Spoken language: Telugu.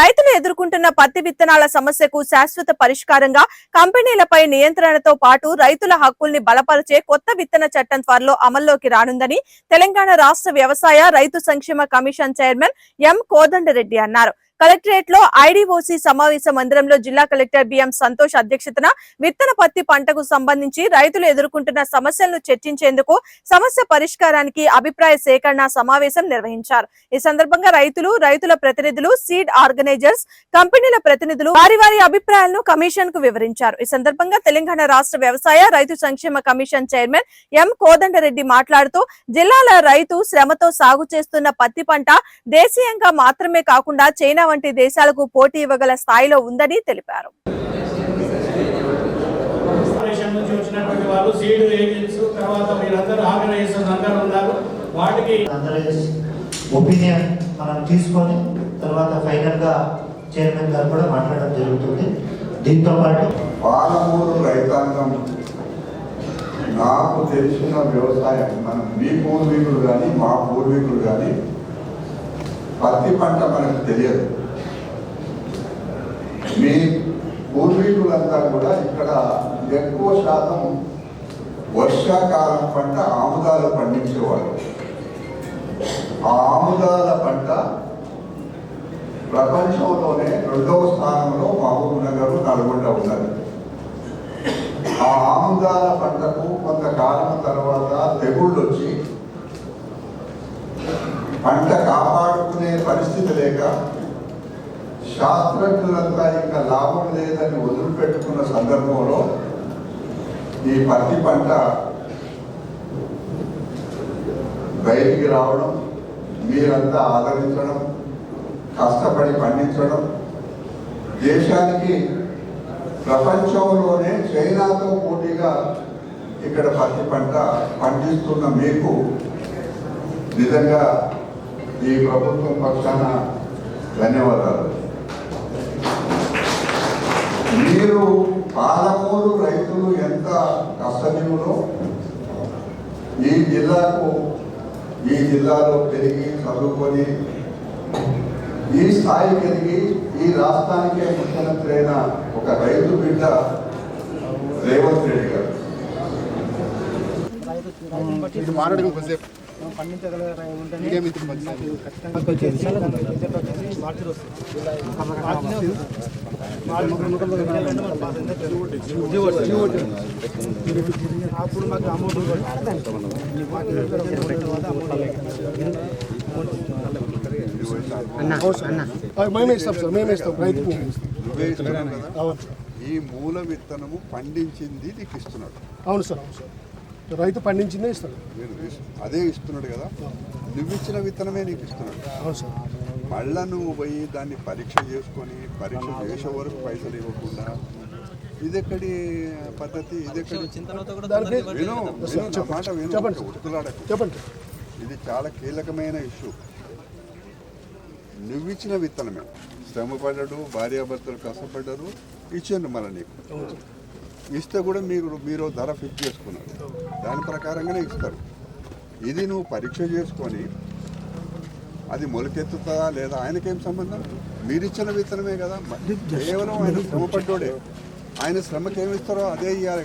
రైతులు ఎదుర్కొంటున్న పత్తి విత్తనాల సమస్యకు శాశ్వత పరిష్కారంగా కంపెనీలపై నియంత్రణతో పాటు రైతుల హక్కుల్ని బలపరిచే కొత్త విత్తన చట్టం త్వరలో అమల్లోకి రానుందని తెలంగాణ రాష్ట్ర వ్యవసాయ రైతు సంక్షేమ కమిషన్ చైర్మన్ ఎం కోదండరెడ్డి అన్నారు. కలెక్టరేట్లో ఐడిఓసి సమావేశ మందిరంలో జిల్లా కలెక్టర్ బిఎం సంతోష్ అధ్యక్షతన విత్తన పత్తి పంటకు సంబంధించి రైతులు ఎదుర్కొంటున్న సమస్యలను చర్చించేందుకు సమస్య పరిష్కారానికి అభిప్రాయ సేకరణ సమావేశం నిర్వహించారు. ఈ సందర్భంగా రైతులు రైతుల ప్రతినిధులు సీడ్ ఆర్గనైజర్స్ కంపెనీల ప్రతినిధులు వారి వారి అభిప్రాయాలను కమిషన్కు వివరించారు. ఈ సందర్భంగా తెలంగాణ రాష్ట్ర వ్యవసాయ రైతు సంక్షేమ కమిషన్ చైర్మన్ ఎం కోదండరెడ్డి మాట్లాడుతూ జిల్లాల రైతు శ్రమతో సాగు చేస్తున్న పత్తి పంట దేశీయంగా మాత్రమే కాకుండా చైనా వంటి దేశాలకు పోటీ ఇవ్వగల స్థాయిలో ఉందని తెలిపారు. ఒపీనియన్ మనం తీసుకొని తర్వాత ఫైనల్గా చైర్మన్ గారు కూడా మాట్లాడడం జరుగుతుంది. దీంతో పాటు పాలమూరు రైతాంగం నాకు తెలిసిన వ్యవసాయం మనం మీ పూర్వీకులు కానీ మా పూర్వీకులు కానీ పత్తి పంట మనకు తెలియదు మీ పూర్వీకులంతా కూడా ఇక్కడ ఎక్కువ శాతం వర్షాకాలం పంట ఆముదాలు పండించేవాళ్ళు. ఆ ఆముదాల పంట ప్రపంచంలోనే రెండవ స్థానంలో మహబూబ్ నగర్ నల్గొండ ఉన్నది. ఆ ఆముదాల పంటకు కొంతకాలం తర్వాత తెగుళ్ళు వచ్చి పంట కాపాడుకునే పరిస్థితి లేక శాస్త్రజ్ఞులంతా ఇంకా లాభం లేదని వదిలిపెట్టుకున్న సందర్భంలో ఈ పత్తి పంట బయటికి రావడం మీరంతా ఆదరించడం కష్టపడి పండించడం దేశానికి ప్రపంచంలోనే చైనాతో పోటీగా ఇక్కడ పత్తి పంట పండిస్తున్న మీకు నిజంగా ఈ ప్రభుత్వం పక్షాన ధన్యవాదాలు. మీరు పాలమూరు రైతులు ఎంత కష్టజీవులో? ఈ జిల్లాకు ఈ జిల్లాలో పెరిగి చదువుకొని ఈ స్థాయికి ఎదిగి ఈ రాష్ట్రానికే ముఖ్యమంత్రి అయిన ఒక రైతు బిడ్డ రేవంత్ రెడ్డి గారు. అప్పుడు మాకు అమౌంట్ మేమే ఇస్తాం సార్ మేమే ఇస్తాం ఈ మూల విత్తనము పండించింది నీకు ఇస్తున్నాడు. అవును సార్ అవును సార్. రైతు పండించిందే ఇస్తాడు. అదే ఇస్తున్నాడు కదా. నువ్వు ఇచ్చిన విత్తనమే నీకు ఇస్తున్నాడు. అవును సార్. మళ్ళా నువ్వు పోయి దాన్ని పరీక్ష చేసుకొని పరీక్ష చేసే వరకు పైసలు ఇవ్వకుండా ఇదెక్కడి పద్ధతి? ఇదెక్కడి? విను విను, నా మాట విను చెప్పండి. ఉడుకులాడకు చెప్పండి ఇది చాలా కీలకమైన ఇష్యూ. నువ్విచ్చిన విత్తనమే. శ్రమ పడ్డాడు భార్యాభర్తలు కష్టపడ్డారు ఇచ్చిండు మన నీకు. ఇస్తే కూడా మీరు మీరు ధర ఫిక్స్ చేసుకున్నారు. దాని ప్రకారంగానే ఇస్తారు. ఇది నువ్వు పరీక్ష చేసుకొని అది మొలకెత్తుతుందా లేదా ఆయనకేం సంబంధం? మీరిచ్చిన విత్తనమే కదా. కేవలం ఆయన శ్రమ పడ్డోడే. ఆయన శ్రమకి ఏమి ఇస్తారో అదే ఇవ్వాలి